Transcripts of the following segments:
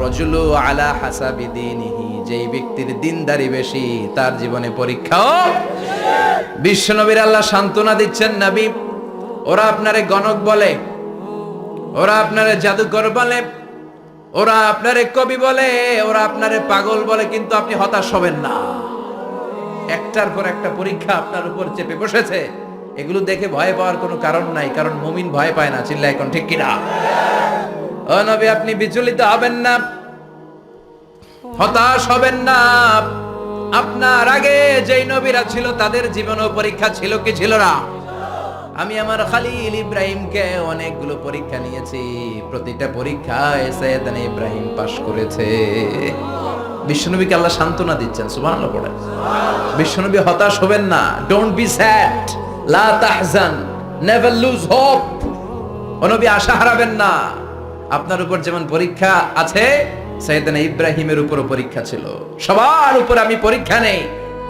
রাজুলু আলা হাসাবি যেই ব্যক্তির দিনদারি বেশি, তার জীবনে পরীক্ষাও বিশ্বনবীর আল্লাহ সান্ত্বনা দিচ্ছেন নবী। ওরা আপনারে গণক বলে, ওরা আপনারে জাদুকর বলে, ওরা আপনারে কবি বলে, ওরা আপনারে পাগল বলে, কিন্তু আপনি হতাশ হবেন না। একটার পর একটা পরীক্ষা আপনার উপর চেপে বসেছে। এগুলো দেখে ভয় পাওয়ার কোনো কারণ নাই, কারণ মুমিন ভয় পায় না চিল্লা এখন ঠিক কিনা? নবী, আপনি বিচলিত হবেন না। হতাশ হবেন না। আপনার আগে যেই নবীরা ছিল, তাদের জীবন পরীক্ষা ছিল কি ছিল না? আমি আমার খালিল ইব্রাহিমকে অনেকগুলো পরীক্ষা নিয়েছি। প্রতিটা পরীক্ষায় সৈয়দান ইব্রাহিম পাশ করেছে। বিশ্বনবীকে আল্লাহ সান্ত্বনা দিচ্ছেন, সুবহানাল্লাহ পড়েন। বিশ্বনবী হতাশ হবেন না। ডোন্ট বি স্যাড লা তাহজান। নেভার লুজ হোপ নবী, আশা হারাবেন না। আপনার উপর যেমন পরীক্ষা আছে, সৈয়দানা ইব্রাহিমের উপরও পরীক্ষা ছিল। সবার উপর আমি পরীক্ষা নেই।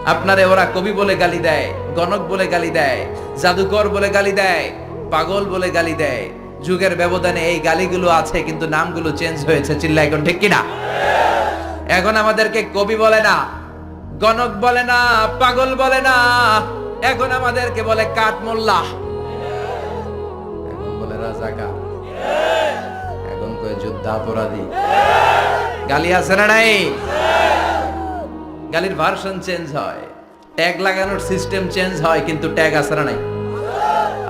আপনারে ওরা কবি বলে গালি দেয়, গণক বলে গালি দেয়, জাদুকর বলে গালি দেয়, পাগল বলে গালি দেয়। যুগের ব্যবধানে এই গালিগুলো আছে, কিন্তু নামগুলো চেঞ্জ হয়েছে। চিল্লা এখন ঠিক কিনা? এখন আমাদেরকে কবি বলে না, গণক বলে না, পাগল বলে না। এখন আমাদেরকে বলে কাঠমোল্লা। যুদ্ধাপরাধী গালি আছে না নাই? গালির ভার্সন চেঞ্জ হয়। ট্যাগ লাগানোর সিস্টেম চেঞ্জ হয়, কিন্তু ট্যাগ আছে না নাই?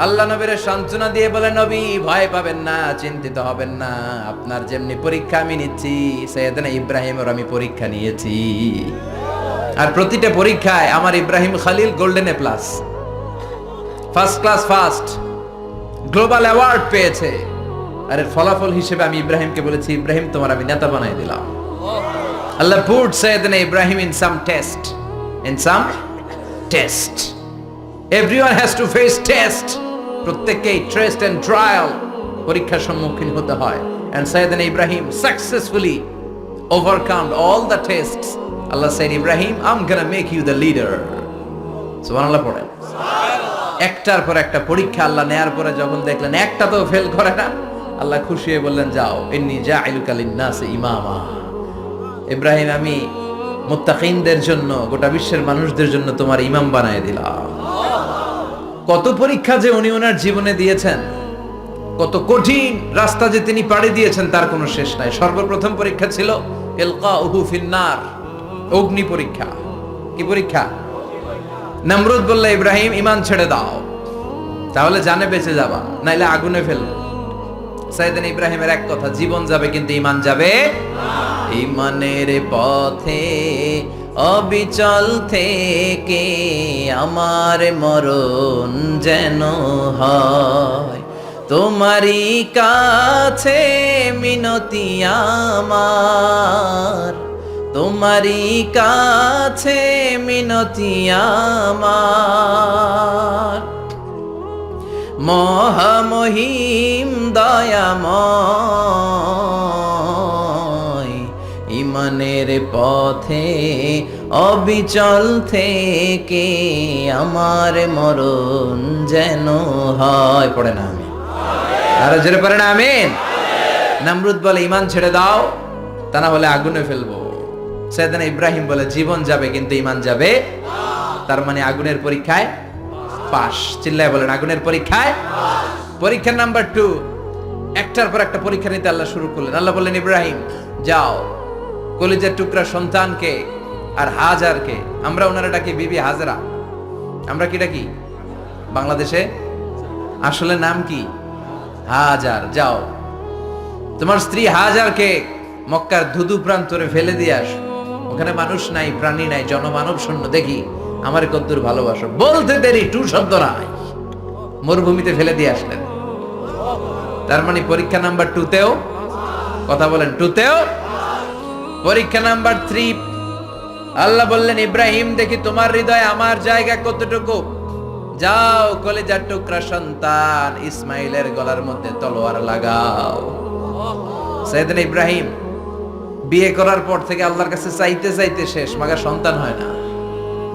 আল্লাহ নবীর সান্ত্বনা দিয়ে বলে, নবী, ভয় পাবেন না, চিন্তিত হবেন না। আপনার যেমনি পরীক্ষা আমি নিচ্ছি, সৈয়দনা ইব্রাহিমের আমি পরীক্ষা নিয়েছি। আর প্রতিটা পরীক্ষায় আমার Ibrahim Khalil golden A plus first class first global award পেয়েছে। আর এর ফলাফল হিসেবে আমি ইব্রাহিমকে বলেছি, ইব্রাহিম, তোমার আমি নেতা বানাই দিলাম। আল্লাহ put Sayyidina Ibrahim in some test in some test everyone has to face test প্রত্যেককেই টেস্ট এন্ড ট্রায়াল পরীক্ষার সম্মুখীন হতে হয়। And Sayyidina Ibrahim successfully overcome all the test Allah said Ibrahim I am gonna make you the leader সুবহানাল্লাহ পড়েন। একটার পর একটা পরীক্ষা আল্লাহ নেয়ার পরে যখন দেখলেন, একটা তো ফেল করে না। আল্লাহ খুশি হয়ে বললেন, যাও, ইন্নি জাইলুকা লিন্নাসি ইমামা। ইব্রাহিম, আমি মুত্তাকিনদের জন্য, গোটা বিশ্বের মানুষদের জন্য তোমার ইমাম বানায় দিলাম। কত পরীক্ষা যে উনি ওনার জীবনে দিয়েছেন, কত কঠিন রাস্তা যে তিনি পাড়ি দিয়েছেন, তার কোনো শেষ নাই। সর্বপ্রথম পরীক্ষা ছিল এলকা উহু ফিন্নার, অগ্নি পরীক্ষা। কি পরীক্ষা? নমরুদ বললে, ইব্রাহিম, ইমান ছেড়ে দাও, তাহলে জানে বেঁচে যাবা, নাইলে আগুনে ফেলব। সাইদান ইব্রাহিমের এক কথা, জীবন যাবে কিন্তু ইমান যাবে ইমানের পথে, অবিচল থেকে আমার মরণ যেন হয়। তোমারই কাছে মিনতি আমার। তোমারই কাছে মিনতি আমার। মহামহিম দয়াময়। ইমানের পথে অবিচল থেকে আমার মরণ যেন হয়। পড়ে না আমি আরও জোরে পড়ে না, আমিন। নামরুদ বলে ইমান ছেড়ে দাও, তা না হলে আগুনে ফেলব। সেদিন ইব্রাহিম বলে, জীবন যাবে, কিন্তু ইমান যাবে তার মানে আগুনের পরীক্ষায় পাস। চিল্লায় বলেন, আগুনের পরীক্ষায় পরীক্ষা নাম্বার টু। একটার পর একটা পরীক্ষা নিতে আল্লাহ শুরু করলেন। আল্লাহ বললেন, ইব্রাহিম, যাও। কলিজের টুকরা সন্তানকে আর হাজারকে। আমরা ওনারা ডাকি বিবি হাজরা। আমরা কি ডাকি? বাংলাদেশে? আসলে নাম কি? হাজার। যাও। তোমার স্ত্রী হাজারকে মক্কার ধুধু প্রান্তরে ফেলে দিয়ে আস। ওখানে মানুষ নাই, প্রাণী নাই, জনমানব শূন্য দেখি আমার কদ্দুর ভালোবাসো। বলতে দেরি, টু শব্দ নাই। মরুভূমিতে ফেলে দিয়ে আসলেন। তার মানে পরীক্ষা নাম্বার টুতেও কথা বলেন টুতেও পরীক্ষা নাম্বার থ্রি আল্লাহ বললেন, ইব্রাহিম, দেখি তোমার হৃদয়ে আমার জায়গা কতটুকু? যাও, কলেজার টুকরা সন্তান, ইসমাইলের গলার মধ্যে তলোয়ার লাগাও। সাইদিন ইব্রাহিম, বিয়ে করার পর থেকে আল্লাহর কাছে চাইতে চাইতে শেষ মাগা সন্তান হয় না।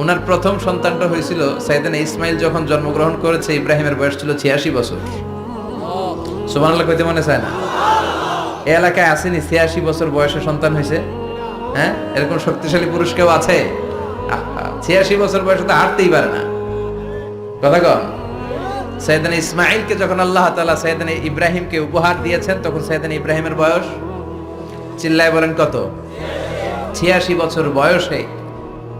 ওনার প্রথম সন্তানটা হয়েছিল সাইদিন ইসমাইল, যখন জন্মগ্রহণ করেছে, ইব্রাহিমের বয়স ছিল ছিয়াশি বছর। সুবহানাল্লাহ কইতে মনে চায় না? এই এলাকায় আসেনি, ছিয়াশি বছর বয়সে সন্তান হয়েছে। হ্যাঁ? এরকম শক্তিশালী পুরুষ কেউ আছে? ছিয়াশি বছর বয়সে তো হাঁটতেই পারে না। কথা কন। সৈয়দান ইসমাইলকে যখন আল্লাহ তাআলা সৈয়দান ইব্রাহিমকে উপহার দিয়েছেন, তখন সৈয়দান ইব্রাহিমের বয়স চিল্লায় বলেন কত? ছিয়াশি বছর বয়সে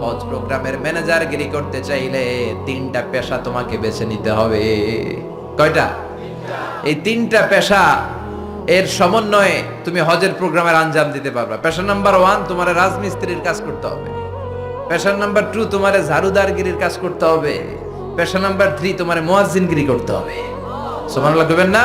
হজ প্রোগ্রামের ম্যানেজার গিরি করতে চাইলে তিনটা পেশা তোমাকে বেছে নিতে হবে। কয়টা? এই তিনটা পেশা, এর সমন্বয়ে তুমি হজের প্রোগ্রামের আঞ্জাম দিতে পারবে। পেশা নাম্বার ওয়ান, তোমার রাজমিস্ত্রির কাজ করতে হবে। পেশা নাম্বার টু, তোমার ঝাড়ুদারগিরির কাজ করতে হবে। পেশা নাম্বার থ্রি, তোমার মোয়াজিনগিরি করতে হবে। সুবহানাল্লাহ কইবেন না?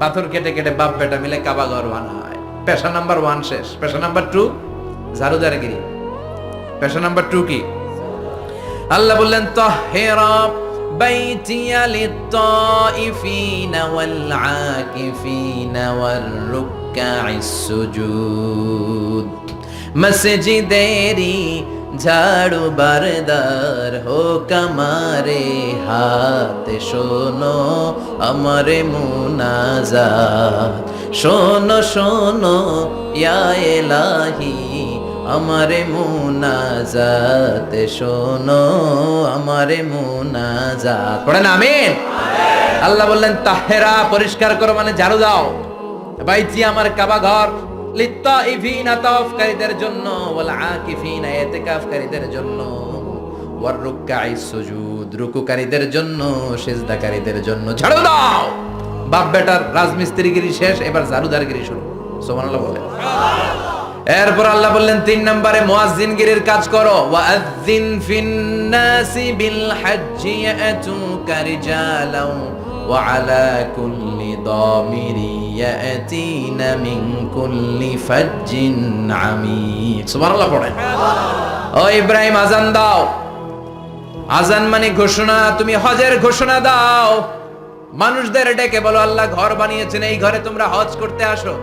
পাথর কেটে কেটে বাপ বেটা মিলে কাবা ঘর বানায়। পেশা নাম্বার ওয়ান শেষ। পেশা নাম্বার টু ঝাড়ুদারগিরি। পেশা নাম্বার টু কি? আল্লাহ বললেন তো বাইতিয়া মসজিদেরি ঝাড়ু বারদার হোক আমারে হাতে, শোনো আমারে মুনাজাত। শোনো শোনো, ইয়া এলাহি, আমারে মুনাজাত। শোনো আমারে মুনাজাত। পড়েন, আমিন। আল্লাহ বললেন, তাহেরা পরিষ্কার করো মানে ঝাড়ু দাও। বাইচি আমার কাবা ঘর। লিত্তাইফিনা জন্য, ওয়াল আকিফিনা ইতিকাফকারীদের জন্য, ওয়ার রুকআই সুজুদ, রুকুকারীদের জন্য, সিজদাকারীদের জন্য। ঝাড়ু দাও! বাপ বেটার রাজমিস্ত্রিগিরি শেষ, এবার ঝাড়ুদারগিরি শুরু। সুবহানাল্লাহ বলে এরপর আল্লাহ বললেন, তিন নম্বরে মুয়াজ্জিনগিরির কাজ করো। ওয়াজ্জিন ফিন্নাসি বিল হজ্জি ইয়াতুকা রিজালাও, ওয়া আলা কুল্লি দামিরি ইয়াতিনা মিন কুল্লি ফাজ্জিন আমিক সুবহানাল্লাহ পড়েন। ও ইব্রাহিম আজান দাও। আজান মানে ঘোষণা, তুমি হজের ঘোষণা দাও। মানুষদের ডেকে বলো, আল্লাহ ঘর বানিয়েছেন, এই ঘরে তোমরা হজ করতে আসো।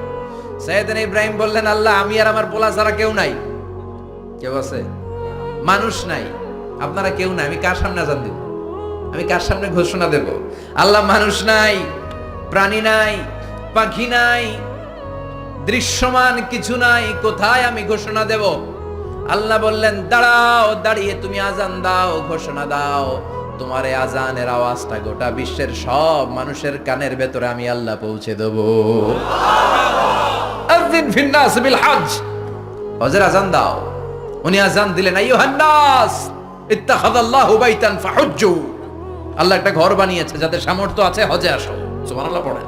সৈয়দিন ইব্রাহিম বললেন, আল্লাহ, আমি আর আমার পোলা ছাড়া কেউ নাই। কেউ আছে? মানুষ নাই। আপনারা কেউ নাই, আমি কার সামনে আজান দেব? আমি কার সামনে ঘোষণা দেব? আল্লাহ মানুষ নাই, প্রাণী নাই। পাখি নাই দৃশ্যমান কিছু নাই কোথায় আমি ঘোষণা দেব? আল্লাহ বললেন দাঁড়াও দাঁড়িয়ে তুমি আজান দাও ঘোষণা দাও। তোমার এই আজানের আওয়াজটা গোটা বিশ্বের সব মানুষের কানের ভেতরে আমি আল্লাহ পৌঁছে দেবো। আযিন ফিন্নাস বিল হজ হজের আজান দাও। উনি আজান দিলেন আইয়ুহান নাস ইত্তাখাযাল্লাহু বাইতান ফাহুজ্জু। আল্লাহ একটা ঘর বানিয়েছে যাদের সামর্থ্য আছে হজে আসো। সুবহানাল্লাহ পড়েন।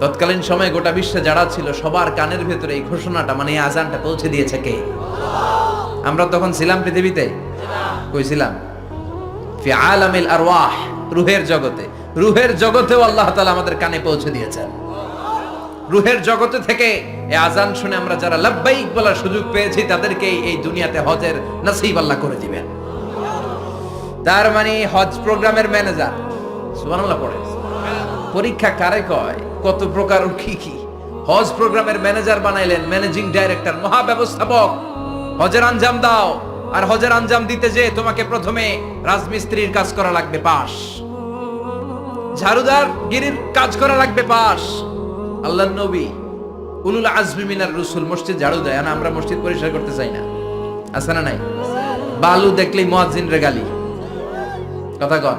তৎকালীন সময়ে গোটা বিশ্বে যারা ছিল, সবার কানের ভেতরে এই ঘোষণাটা মানে এই আজানটা পৌঁছে দিয়েছে কে? আমরা তখন ছিলাম পৃথিবীতে? কই ছিলাম? ফি আলামিল আরওয়াহ, রুহের জগতে। রুহের জগতেও আল্লাহ তাআলা আমাদের কানে পৌঁছে দিয়েছেন। রুহের জগতে থেকে এই আজান শুনে আমরা যারা লাব্বাইক বলার সুযোগ পেয়েছি তাদেরকে এই দুনিয়াতে হজের নসিব আল্লাহ করে দিবেন। তার মানে হজ প্রোগ্রামের ম্যানেজার, সুবহানাল্লাহ পড়ে পরীক্ষা কারে কয়? কত প্রকার কি কি? হজ প্রোগ্রামের ম্যানেজার বানাইলেন, ম্যানেজিং ডাইরেক্টর মহা ব্যবস্থাপক হজের আঞ্জাম দাও, আর হজের আঞ্জাম দিতে যে তোমাকে প্রথমে রাজমিস্ত্রির কাজ করা লাগবে পাশ ঝাড়ুদার গিরির কাজ করা লাগবে পাশ আল্লাহ নবী, উলুল আজমি মিনার রসুল, মসজিদ ঝাড়ু দেয় না আমরা মসজিদ পরিষ্কার করতে চাই না। আছে না নাই? বালু দেখলেই মুয়াজ্জিন রে গালি। কথা কন।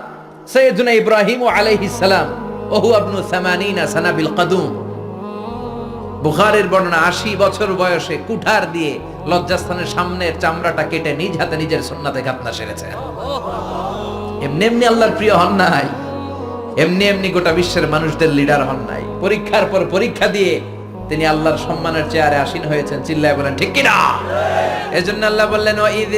সাইয়্যিদুনা ইব্রাহিম আলাইহিস সালাম, ওহু আবনু 80 সানা বিল কদুম। বুখারের বর্ণনা, আশি বছর বয়সে কুঠার দিয়ে লজ্জাস্থানের সামনের চামড়াটা কেটে নিজ হাতে নিজের সুন্নাতে খাতনা সেরেছে। এমনি এমনি আল্লাহর প্রিয় হন নাই। এমনি এমনি গোটা বিশ্বের মানুষদের লিডার হন নাই। পরীক্ষার পর পরীক্ষা দিয়ে তিনি আল্লাহর সম্মানের চেয়ারে আসীন হয়েছেন। চিল্লায় বলেন, ঠিক কিনা? এজন্য আল্লাহ বললেন ও ঈদ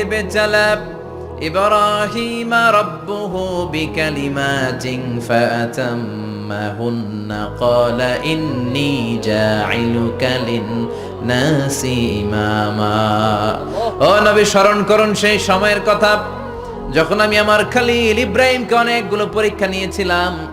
ইব্রাহিম রাব্বুহু বিকালিমাতিন ফাতাম্মাহুন্ন ক্বালা ইন্নী জাইলুকা লিন-নাসি ইমামা ও নবী, স্মরণ করুন সেই সময়ের কথা। যখন আমি আমার খালিল ইব্রাহিমকে অনেকগুলো পরীক্ষা নিয়েছিলাম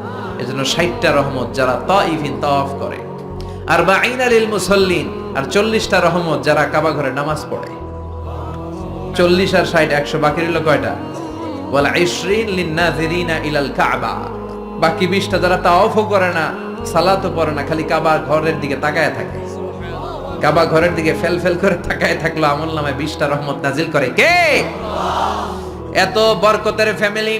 এজন্য ষাটটা রহমত যারা তাইফিন, তাওয়াফ করে। আর বা আলিল মুসল্লিন, আর চল্লিশটা রহমত যারা কাবা ঘরে নামাজ পড়ে। চল্লিশ আর ষাট, একশো বাকি রইল কয়টা? বলে ইশরিন লিন্নাযিরিনা ইলাল কাবা। বাকি বিশটা যারা করে না, সালাতও পড়ে না, খালি কাবা ঘরের দিকে তাকায় থাকে। কাবা ঘরের দিকে ফেল ফেল করে তাকায় থাকল, আমল নামে বিশটা রহমত নাজিল করে কে? এত বরকতের ফ্যামিলি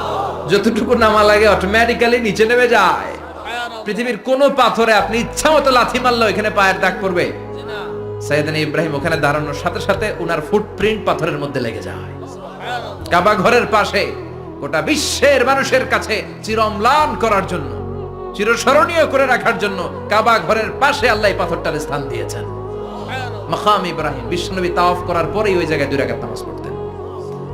যতটুকু নামা লাগে অটোমেটিক্যালি নিচে নেমে যায়। পৃথিবীর কোন পাথরে আপনি ইচ্ছা মতো লাথি মারলো এখানে পায়ের দাগ পড়বে। ইব্রাহিম ওখানে দাঁড়ানোর সাথে সাথে ফুটপ্রিন্ট পাথরের মধ্যে লেগে যায়। কাবা ঘরের পাশে গোটা বিশ্বের মানুষের কাছে চিরম্লান করার জন্য, চিরস্মরণীয় করে রাখার জন্য কাবা ঘরের পাশে আল্লাহ পাথরটার স্থান দিয়েছেন। মাকাম ইব্রাহিম, বিশ্বনবী তাওয়াফ করার পরেই ওই জায়গায় দুই রাকাত নামাজ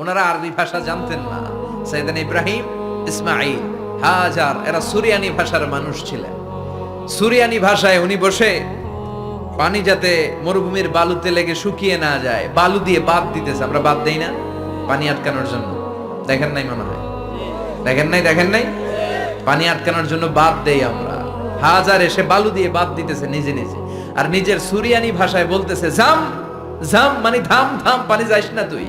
ওনারা আরবি ভাষা জানতেন না। সাইদান ইব্রাহিম ইসমাইল হাজার, এরা সুরিয়ানি ভাষার মানুষ ছিলেন। সুরিয়ানি ভাষায় উনি বসে পানি যাতে মরুভূমির বালুতে লেগে শুকিয়ে না যায়, বালু দিয়ে বাদ দিতেছে। আমরা বাদ দেই না, পানি আটকানোর জন্য। দেখেন নাই মনে হয়? দেখেন নাই দেখেন নাই? পানি আটকানোর জন্য বাদ দেই আমরা। হাজার এসে বালু দিয়ে বাদ দিতেছে নিজে নিজে। আর নিজের সুরিয়ানি ভাষায় বলতেছে, জাম জাম মানে ধাম ধাম, পানি যাইস না তুই।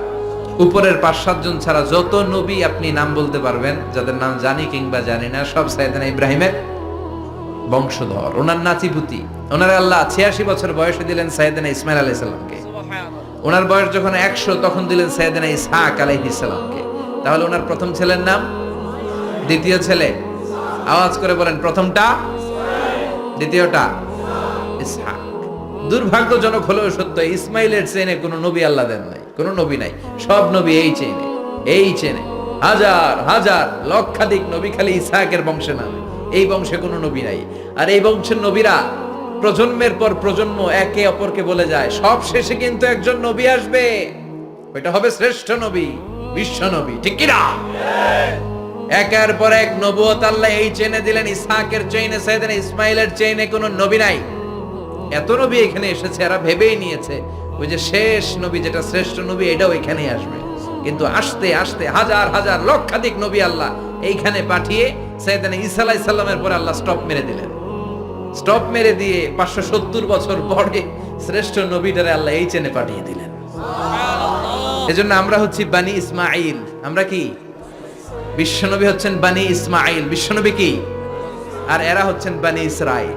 উপরের পাঁচ সাতজন ছাড়া যত নবী আপনি নাম বলতে পারবেন যাদের নাম জানি কিংবা জানি না সব সাইদানা ইব্রাহিমের বংশধর ওনার নাতিপুতি। ওনার আল্লাহ ছিয়াশি বছর বয়সে দিলেন সাইদানা ইসমাইল আলাইহিস সালামকে। ওনার বয়স যখন একশো তখন দিলেন সাইদানা ইসহাক আলাইহিস সালামকে। তাহলে ওনার প্রথম ছেলের নাম? দ্বিতীয় ছেলে? আওয়াজ করে বলেন প্রথমটা? দ্বিতীয়টা? ইসহাক। দুর্ভাগ্যজনক হলেও সত্য ইসমাইলের চেনে কোনো নবী আল্লাহ দেন নাই। কোনো নবী নাই। সব নবী এই চেনে এই চেনে হাজার হাজার, লক্ষাধিক নবী খালি ইসহাকের বংশে নামে। এই বংশে কোনো নবী নাই। আর এই বংশের নবীরা প্রজন্মের পর প্রজন্ম একে অপরকে বলে যায়, সব শেষে কিন্তু একজন নবী আসবে। ওইটা হবে শ্রেষ্ঠ নবী, বিশ্ব নবী। ঠিক কিনা? একের পর এক নবুয়ত আল্লাহ এই চেনে দিলেন। ইসহাকের চেইনে সাইয়েদনা ইসমাইলের চেইনে কোনো নবী নাই। এত নবী এখানে এসেছে, এরা ভেবেই নিয়েছে। ওই যে শেষ নবী যেটা শ্রেষ্ঠ নবী এটাও এখানেই আসবে। কিন্তু আসতে আসতে হাজার হাজার লক্ষাধিক নবী আল্লাহ এইখানে পাঠিয়ে সৈয়দানা ঈসা আলাইহিস সালামের পরে আল্লাহ স্টপ মেরে দিলেন। স্টপ মেরে দিয়ে পাঁচশো সত্তর বছর পরে শ্রেষ্ঠ নবীটারে আল্লাহ এই চেনে পাঠিয়ে দিলেন। এজন্য আমরা হচ্ছি বানি ইসমাইল আমরা কি? বিশ্বনবী হচ্ছেন বানি ইসমাইল বিশ্বনবী কি? আর এরা হচ্ছেন Bani Israil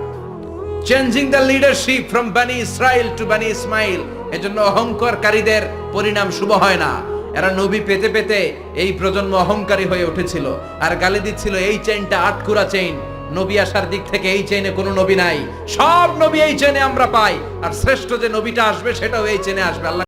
changing the leadership from Bani Israil to Bani Ismail এজন্য অহংকারকারীদের পরিণাম শুভ হয় না। এরা নবী পেতে পেতে এই প্রজন্ম অহংকারী হয়ে উঠেছিল। আর গালি দিচ্ছিল, এই চেইনটা আটকুরা চেইন নবী আসার দিক থেকে এই চেনে কোনো নবী নাই। সব নবী এই চেনে আমরা পাই। আর শ্রেষ্ঠ যে নবীটা আসবে, সেটাও এই চেনে আসবে। আল্লাহ